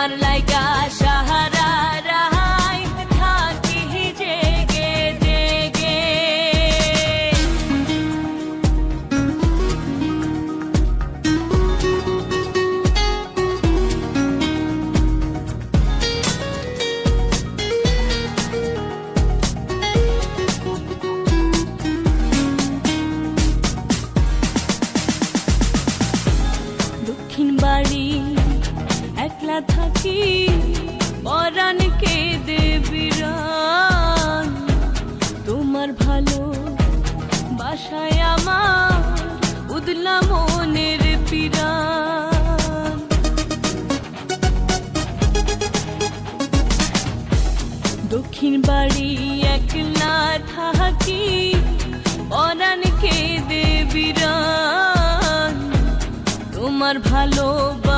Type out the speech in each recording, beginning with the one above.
তোমার লাইগা সাহারা একলা থাকি পরাণ কে দেবিরান তোমার ভালো বাসায় আমার উদলা মনের পিরান। দক্ষিণ বাড়ি একলা থাকি পরাণ কে দেবিরান তোমার ভালোবাসায়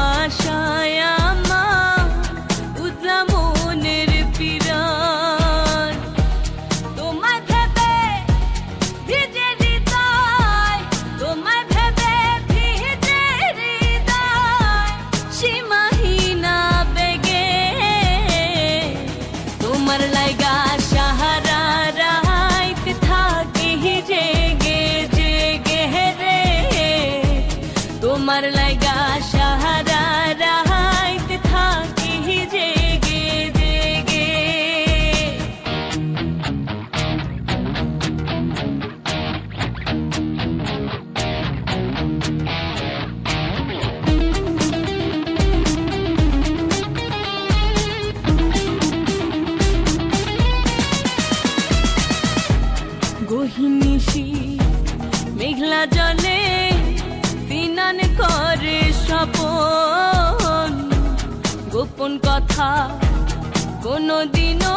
তোমার লাইগা সাহারা থাকি জেগে জেগে। মেঘলা জলে বিনান করে স্বপন। গোপন কথা কোনো দিনও